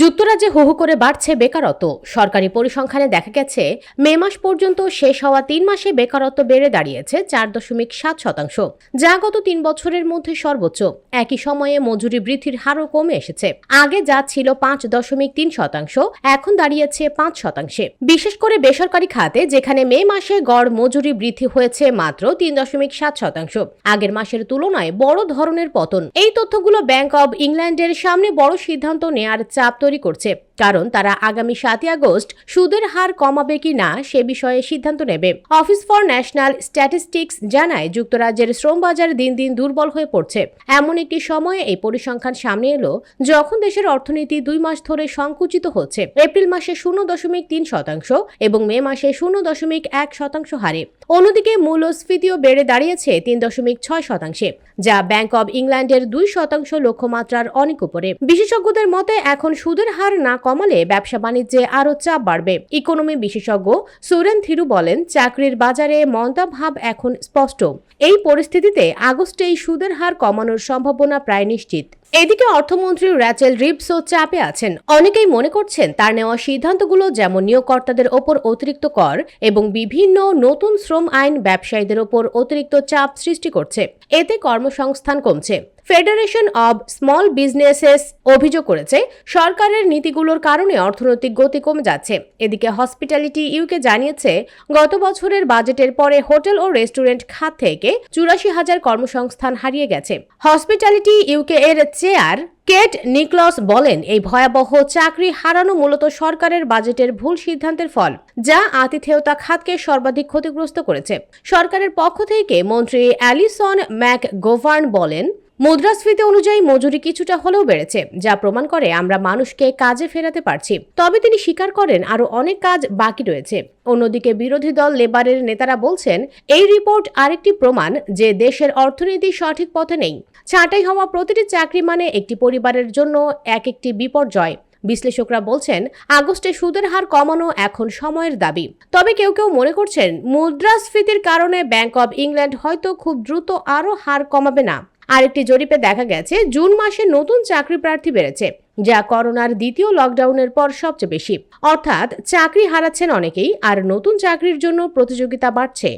যুক্তরাজ্যে হু করে বাড়ছে বেকারত্ব। সরকারি পরিসংখ্যানে দেখা গেছে, মে মাস পর্যন্ত শেষ হওয়া তিন মাসে বেকারত্ব বেড়ে দাঁড়িয়েছে চার দশমিক সাত শতাংশ। যা গত তিন বছরের মধ্যে সর্বোচ্চ। একই সময়ে মজুরি বৃদ্ধির হারও কমে এসেছে। আগে যা ছিল পাঁচ দশমিক তিন শতাংশ, এখন দাঁড়িয়েছে পাঁচ শতাংশে। বিশেষ করে বেসরকারি খাতে, যেখানে মে মাসে গড় মজুরি বৃদ্ধি হয়েছে মাত্র তিন দশমিক সাত শতাংশ। আগের মাসের তুলনায় বড় ধরনের পতন। এই তথ্যগুলো ব্যাংক অব ইংল্যান্ডের সামনে বড় সিদ্ধান্ত নেয়ার চাপ তৈরি করছে। কারণ তারা আগামী সাতই আগস্ট সুদের হার কমাবে কি না সে বিষয়ে সিদ্ধান্ত নেবে। অফিস ফর ন্যাশনাল স্ট্যাটিস্টিক্স জানায়, যুক্তরাজ্যের শ্রম বাজার দিন দিন দুর্বল হয়ে পড়ছে। এমন একটি সময়ে এই পরিসংখ্যান সামনে এলো, যখন দেশের অর্থনীতি দুই মাস ধরে সংকুচিত হচ্ছে। এপ্রিল মাসে শূন্য দশমিক তিন শতাংশ এবং মে মাসে শূন্য দশমিক এক শতাংশ হারে। অন্যদিকে মূল্যস্ফীতিও বেড়ে দাঁড়িয়েছে তিন দশমিক ছয় শতাংশে, যা ব্যাংক অব ইংল্যান্ডের দুই শতাংশ লক্ষ্যমাত্রার অনেক উপরে। বিশেষজ্ঞদের মতে, এখন সুদের হার না কমালে ব্যবসা বাণিজ্যে আরও চাপ বাড়বে। ইকোনমি বিশেষজ্ঞ সুরেন থিরু বলেন, চাকরির বাজারে মন্দাভাব এখন স্পষ্ট। এই পরিস্থিতিতে আগস্টে এই সুদের হার কমানোর সম্ভাবনা প্রায় নিশ্চিত। এদিকে অর্থমন্ত্রী র্যাচেল রিপসও চাপে আছেন। অনেকেই মনে করছেন, তার নেওয়া সিদ্ধান্তগুলো যেমন নিয়োগকর্তাদের ওপর অতিরিক্ত কর এবং বিভিন্ন নতুন শ্রম আইন ব্যবসায়ীদের ওপর অতিরিক্ত চাপ সৃষ্টি করছে। এতে কর্মসংস্থান কমছে। ফেডারেশন অব স্মল বিজনেসেস অভিযোগ করেছে, সরকারের নীতিগুলোর কারণে অর্থনৈতিক গতি কমে যাচ্ছে। এদিকে হসপিটালিটি ইউকে জানিয়েছে, গত বছরের বাজেটের পরে হোটেল ও রেস্টুরেন্ট খাত থেকে চুরাশি হাজার কর্মসংস্থান হারিয়ে গেছে। হসপিটালিটি ইউকে এর চেয়ার কেট নিকলস বলেন, এই ভয়াবহ চাকরি হারানো মূলত সরকারের বাজেটের ভুল সিদ্ধান্তের ফল, যা আতিথেয়তা খাতকে সর্বাধিক ক্ষতিগ্রস্ত করেছে। সরকারের পক্ষ থেকে মন্ত্রী অ্যালিসন ম্যাক গোভার্ন বলেন মুদ্রাস্ফীতি অনুযায়ী মজুরি কিছুটা হলেও বেড়েছে, যা প্রমাণ করে আমরা মানুষকে কাজে ফেরাতে পারছি। তবে তিনি স্বীকার করেন আরও অনেক কাজ বাকি রয়েছে। অন্যদিকে বিরোধী দল লেবারের নেতারা বলছেন, এই রিপোর্ট আরেকটি প্রমাণ যে দেশের অর্থনীতি সঠিক পথে নেই। ছাঁটাই হওয়া প্রতিটি চাকরি মানে একটি পরিবারের জন্য এক একটি বিপর্যয়। বিশ্লেষকরা বলছেন, আগস্টে সুদের হার কমানো এখন সময়ের দাবি। তবে কেউ কেউ মনে করছেন, মুদ্রাস্ফীতির কারণে ব্যাংক অব ইংল্যান্ড হয়তো খুব দ্রুত আরও হার কমাবে না। আরেকটি জরিপে দেখা গেছে, জুন মাসে নতুন চাকরি প্রার্থী বেড়েছে, যা করোনার দ্বিতীয় লকডাউনের পর সবচেয়ে বেশি। অর্থাৎ, চাকরি হারাচ্ছেন অনেকেই, আর নতুন চাকরির জন্য প্রতিযোগিতা বাড়ছে।